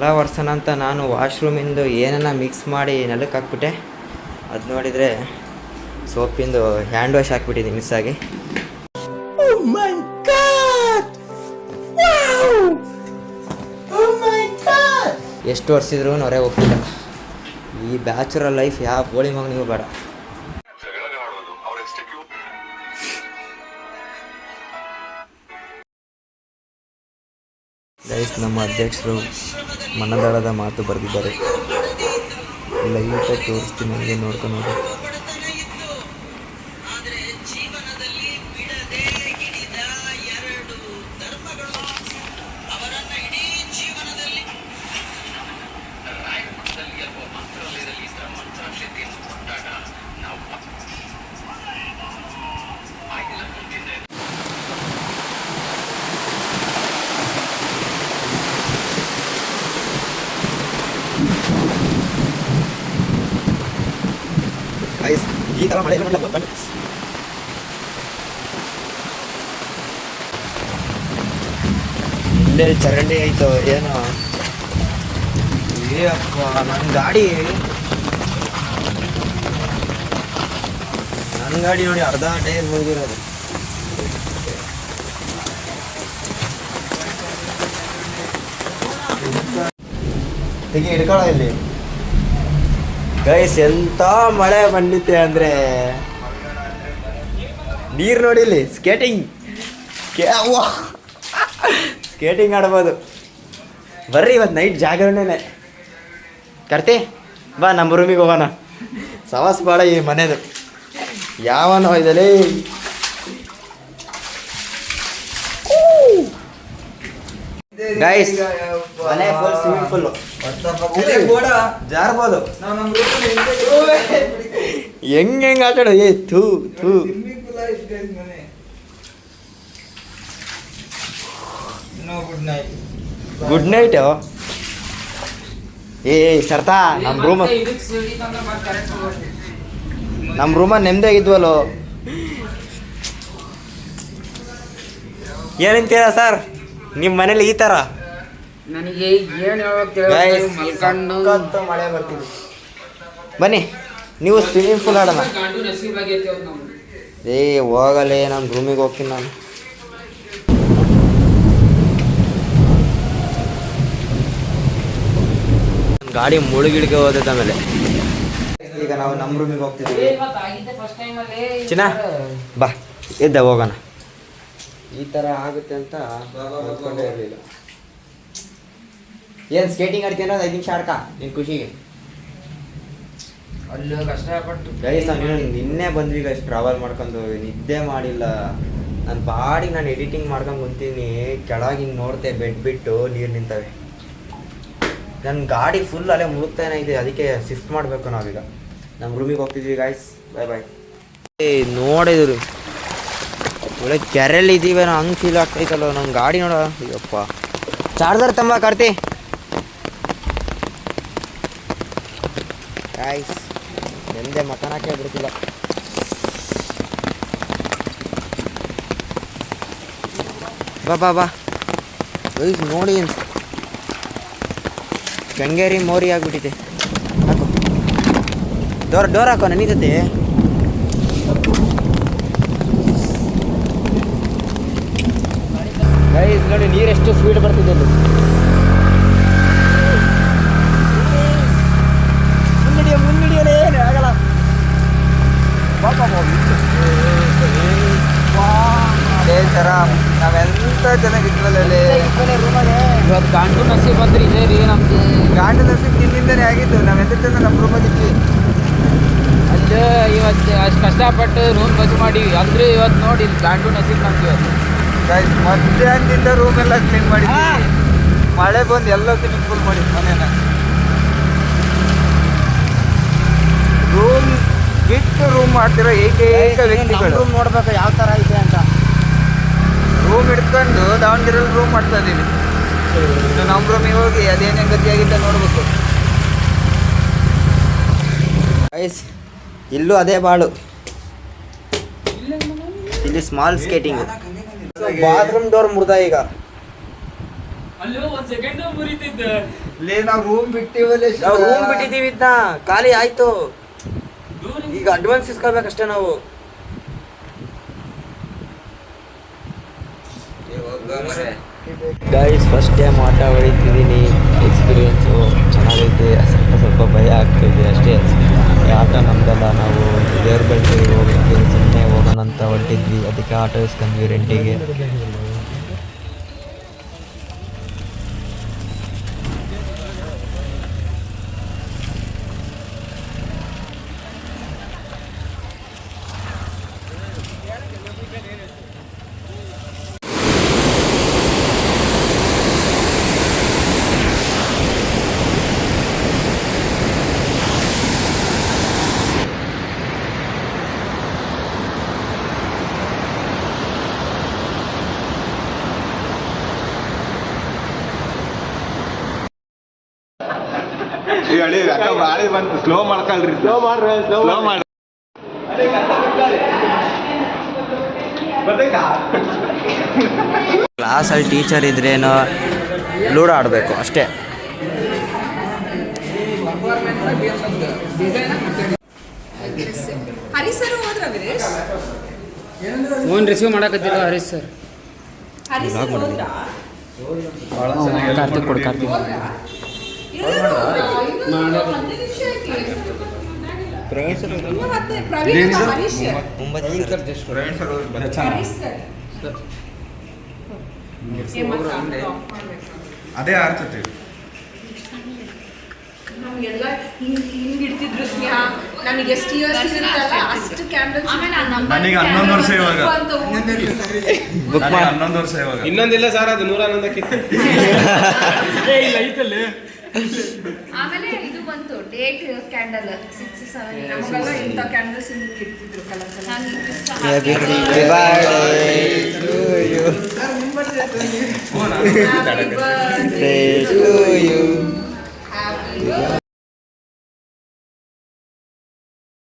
ನೆಲ ಅಂತ ನಾನು ವಾಶ್ರೂಮಿಂದು ಏನನ್ನ ಮಿಕ್ಸ್ ಮಾಡಿ ನೆಲಕ್ಕೆ ಹಾಕ್ಬಿಟ್ಟೆ. ಅದು ನೋಡಿದರೆ ಸೋಪಿಂದು ಹ್ಯಾಂಡ್ ವಾಶ್ ಹಾಕ್ಬಿಟ್ಟಿದ್ದೀನಿ ಮಿಸ್ ಆಗಿ. ಎಷ್ಟು ವರ್ಷಿದ್ರು ನೊರೆ ಹೋಗ್ತಿಲ್ಲ. ಈ ಬ್ಯಾಚುರಲ್ ಲೈಫ್ ಯಾವ ಗೋಳಿ ನೀವು ಬೇಡ. ಗೈಸ್ ನಮ್ಮ ಅಧ್ಯಕ್ಷರು ಮನದಾಳದ ಮಾತು ಬರೆದಿದ್ದಾರೆ. ಲೈಟಾಗಿ ತೋರಿಸ್ತೀನಿ ನೋಡ್ಕೊಂಡು ಹೋಗಿ ಈ ಥರ ಮಳೆ ಇಲ್ಲೇ ಚರಂಡಿ ಆಯ್ತು ಏನೋ ಏ ಅಪ್ಪ ನನ್ನ ಗಾಡಿ ನನ್ನ ಗಾಡಿ ನೋಡಿ ಅರ್ಧ ಟೈರ್ ಮುಗಿದಿರೋದು ತೆಗಿ ಹಿಡ್ಕೊಳ ಇಲ್ಲಿ. ಗೈಸ್ ಎಂತ ಮಳೆ ಬಂದಿತ್ತೆ ಅಂದ್ರೆ? ನೀರು ನೋಡಿ ಇಲ್ಲಿ ಸ್ಕೇಟಿಂಗ್ ಸ್ಕೇಟಿಂಗ್ ಆಡ್ಬೋದು. ಬರ್ರಿ ಇವತ್ತು ನೈಟ್ ಜಾಗರಣೆನೆ. ಕರ್ತಿ, ಬಾ, ನಮ್ಮ ರೂಮಿಗೆ ಹೋಗೋಣ. ಸವಾಸ್ ಬಾಳ ಈ ಮನೆದು. ಯಾವನೋ ಇದಲೇ ಗೈಸ್ ಮನೆ ಫುಲ್ ಸ್ವಿಮ್ಮಿಂಗ್ ಫುಲ್ಲು ಜಾರ್ಬೋದು. ಹೆಂಗ್ ಹೆಂಗ್ ಆಟಾಡ? ಏ ಥೂ ಥೂ. ಗುಡ್ ನೈಟ್ ಏ ಸರ್ತಾ ನಮ್ಮ ರೂಮ್ ನಮ್ಮ ರೂಮ ನೆಮ್ಮದಿಯಾಗಿದ್ವಲ್ಲೋ ಏನಂತೀರ ಸರ್ ನಿಮ್ಮ ಮನೇಲಿ ಈ ಥರ ನನಗೆ ಏನು Guys, ಮಲ್ಕೊಂಡು. ಸಖತ್ತು ಮಳೆ ಬರ್ತಿದೆ. ಬನ್ನಿ ನೀವು ಸ್ವಿಮ್ಮಿಂಗ್ ಪೂಲ್ ಆಡೋಣ. ಗಂಡು ನಸೀಬಾಗೈತೆ ಅವ್ನು ನಮ್ದು. ಏ ಹೋಗಲೇ ನಾನು ರೂಮಿಗೆ ಹೋಗ್ತೀನಿ ನಾನು. ಗಾಡಿ ಮುಳುಗಿಳಿಗೆ ಹೋದೈತೆ ಆಮೇಲೆ. ಈಗ ನಾವು ನಮ್ಮ ರೂಮಿಗೆ ಹೋಗ್ತಿದ್ದೀವಿ. ಚಿನ್ನ ಬಾ ಇದ್ದ ಹೋಗೋಣ. ಈ ಥರ ಆಗುತ್ತೆ ಅಂತ ಅಂದ್ಕೊಂಡೇ ಇರಲಿಲ್ಲ. ಏನು ಸ್ಕೇಟಿಂಗ್ ಆಡ್ತೀನಿ ಅನ್ನೋದು ಐದು ನಿಮಿಷ ಆಡ್ಕ ನಿನ್ನ ಖುಷಿಗೆ. ಅಲ್ಲಿ ಕಷ್ಟಪಟ್ಟು. ಗೈಸ್ ನಾನು ನಿನ್ನೆ ಬಂದ್ವಿ ಗೈಸ್ ಟ್ರಾವೆಲ್ ಮಾಡ್ಕೊಂಡು ನಿದ್ದೆ ಮಾಡಿಲ್ಲ. ನನ್ನ ಬಾಡಿ ನಾನು ಎಡಿಟಿಂಗ್ ಮಾಡ್ಕೊಂಡು ಕುಂತೀನಿ ಕೆಳಗೆ ಹಿಂಗೆ ನೋಡ್ತೆ ಬೆಡ್ ಬಿಟ್ಟು ನೀರು ನಿಂತವೆ. ನನ್ನ ಗಾಡಿ ಫುಲ್ ಅಲ್ಲೇ ಮುಳುಗ್ತಾನೆ ಇದೆ ಅದಕ್ಕೆ ಶಿಫ್ಟ್ ಮಾಡಬೇಕು ನಾವೀಗ. ನಮ್ಮ ರೂಮಿಗೆ ಹೋಗ್ತಿದ್ವಿ ಗಾಯ್ಸ್ ಬಾಯ್ ಬಾಯ್ ಏ ನೋಡಿದ್ರು. ಒಳ್ಳೆ ಕೆರೆಯಲ್ಲಿ ಇದ್ದೀವೇನೋ ಹಂಗೆ ಫೀಲ್ ಆಗ್ತೈತಲ್ಲ ನಮ್ಮ ಗಾಡಿ ನೋಡ. ಅಯ್ಯಪ್ಪ. ಚಾರ್ಜರ್ ತಂಬ, ಕಾರ್ತಿ. ಗಾಯ್ಸ್ ಎಂದೇ ಮಕನಾಕೆ ಬಿಡ್ತಿಲ್ಲ. ಬಾ ಬಾ ಬಾ. ಗೈಸ್ ನೋಡಿ ಗಂಗೇರಿ ಮೋರಿ ಆಗಿಬಿಟ್ಟಿದೆ. ಹಾಕು. ಡೋರ್ ಡೋರ್ ಹಾಕೋ ನನಗತ್ತೆ ಗೈಸ್ ನೋಡಿ ನೀರು ಎಷ್ಟು ಸ್ಪೀಡ್ ಬರ್ತಿದೆ ಮುನ್ನಡಿಯ ಮುನ್ನಡಿಯಲೇ ಏನು? ಆಗಲ್ಲ. ಅದೇ ಥರ ನಾವೆಂತ ಚೆನ್ನಾಗಿದ್ವಲ್ಲೇ ಇವತ್ತು ಗಾಂಡು ನಸಿ ಬಂದ್ರೆ ಇದೇ ರೀ ನಮ್ದು. ಗಾಂಡು ಹಿಂದಿಂದಲೇ ಆಗಿತ್ತು ನಾವು ನಾವೆಂತ ಚೆಂದ ನಮ್ಮ ರೂಮಲ್ಲಿದ್ವಿ ಅಲ್ಲೇ ಇವತ್ತು ಅಷ್ಟು ಕಷ್ಟಪಟ್ಟು ರೂಮ್ ಬಜ್ ಮಾಡಿ ಅಂದ್ರೆ ಇವತ್ತು ನೋಡಿ ಗಾಂಡು ನಸೀಬ್ ಅದು ಇವತ್ತು. ಗೈಸ್ ಮಧ್ಯಾಹ್ನದಿಂದ ರೂಮ್ ಎಲ್ಲ ಕ್ಲೀನ್ ಮಾಡಿದ್ವಿ. ಮಳೆ ಬಂದು ಎಲ್ಲ ಕ್ಲೀನ್ ಫುಲ್ ಮಾಡಿ ಮನೇನ. ರೂಮ್ ಬಿಟ್ಟು ರೂಮ್ ಮಾಡ್ತಿರೋ ಏಕೈಕ ವ್ಯಕ್ತಿಗಳು. ರೂಮ್ ನೋಡ್ಬೇಕು ಯಾವ ಥರ ಐತೆ ಅಂತ. ರೂಮ್ ಇಟ್ಕೊಂಡು ದಾವಣಗೆರೆಯಲ್ಲಿ ರೂಮ್ ಮಾಡ್ತಾ ಇದ್ದೀವಿ ನಮ್ಮ ರೂಮಿಗೆ ಹೋಗಿ ಅದೇನೇ ಗತಿಯಾಗಿದ್ದ ನೋಡ್ಬೇಕು. ಗೈಸ್ ಇಲ್ಲೂ ಅದೇ ಬಾಳು. ಇಲ್ಲಿ ಸ್ಮಾಲ್ ಸ್ಕೇಟಿಂಗ್ ಬಾತ್ರೂಮ್ ಡೋರ್ ಮುರ್ದ ಈಗ. ಅಲ್ಲೋ ಒಂದ್ ಸೆಕೆಂಡ್ ಮುರಿತಿದ್ದೆ. ಲೇ ನಾವು ರೂಮ್ ಬಿಟ್ಟಿವಲ್ಲ ನಾವು ರೂಮ್ ಬಿಟ್ಟಿದ್ದೀವಿ ಇದನ್ನ ಖಾಲಿ ಆಯ್ತು. ಈಗ ಅಡ್ವಾನ್ಸ್ ಇಸ್ಕೊಳ್ಬೇಕಷ್ಟೇ ನಾವು. ಗೈಸ್ ಫಸ್ಟ್ ಟೈಮ್ ಆಟ ಹೊಡಿತಿದ್ದೀನಿ. ಎಕ್ಸ್ಪೀರಿಯೆನ್ಸು ಚೆನ್ನಾಗೈತೆ. ಸ್ವಲ್ಪ ಸ್ವಲ್ಪ ಭಯ ಆಗ್ತಿದೆ ಅಷ್ಟೇ. ಆಟ ನಮ್ದಲ್ಲ ನಾವು ದೇವ್ರ ಬೆಳ್ತಿಗೆ ಹೋಗಿ ಸುಮ್ಮನೆ ಹೋಗೋಣ ಅಂತ ಹೊರಟಿದ್ವಿ ಅದಕ್ಕೆ ಆಟೋ ಇಸ್ಕೊಂಡ್ವಿ ರೆಂಟಿಗೆ ಹೇಳಿ ಅಕ್ಕ ಬಾಳಿ ಬಂತು. ಸ್ಲೋ ಮಾಡ್ಕಲ್ರಿ ಸ್ಲೋ ಮಾಡ್ರಿ ಸ್ಲೋ ಮಾಡ್ರಿ. ಕ್ಲಾಸಲ್ಲಿ ಟೀಚರ್ ಇದ್ರೇನು ಲೂಡೋ ಆಡಬೇಕು ಅಷ್ಟೇ. ಫೋನ್ ರಿಸೀವ್ ಮಾಡಕತ್ತಿಲ್ಲ ಹರೀಶ್ ಸರ್. ಕಾರ್ತಿಕ್ ಕೊಡ್ ಕಾರ್ತಿಕ್. ಅದೇ ಆರ್ತತೆ ನಮ್ಗೆಲ್ಲ ಹಿಂಗ್ ಇಡ್ತಿದ್ರು ಸ್ನೇಹ ನನಗೆ ಎಷ್ಟು ಇಯರ್ಸ್ ಇರುತ್ತಲ್ಲ ಅಷ್ಟು ಕ್ಯಾಂಡಲ್ಸ್ ನನಗೆ ಹನ್ನೊಂದು ವರ್ಷ ಇವಾಗ. ಹನ್ನೊಂದು ವರ್ಷ ಇವಾಗ. ಇನ್ನೊಂದಿಲ್ಲ ಸರ್ ಅದು ನೂರ ಹನ್ನೊಂದಕ್ಕಿತ್ತು. ಆಮೇಲೆ ಇದು ಬಂತು ಡೇಟ್ ಕ್ಯಾಂಡಲ್ ಸಿಕ್ಸ್ ಸೆವೆನ್ ನಮಗೆಲ್ಲ ಇಂಥ ಕ್ಯಾಂಡಲ್ಸ್ ಹಿಂಗ್ ಇಡ್ತಿದ್ರು birthday.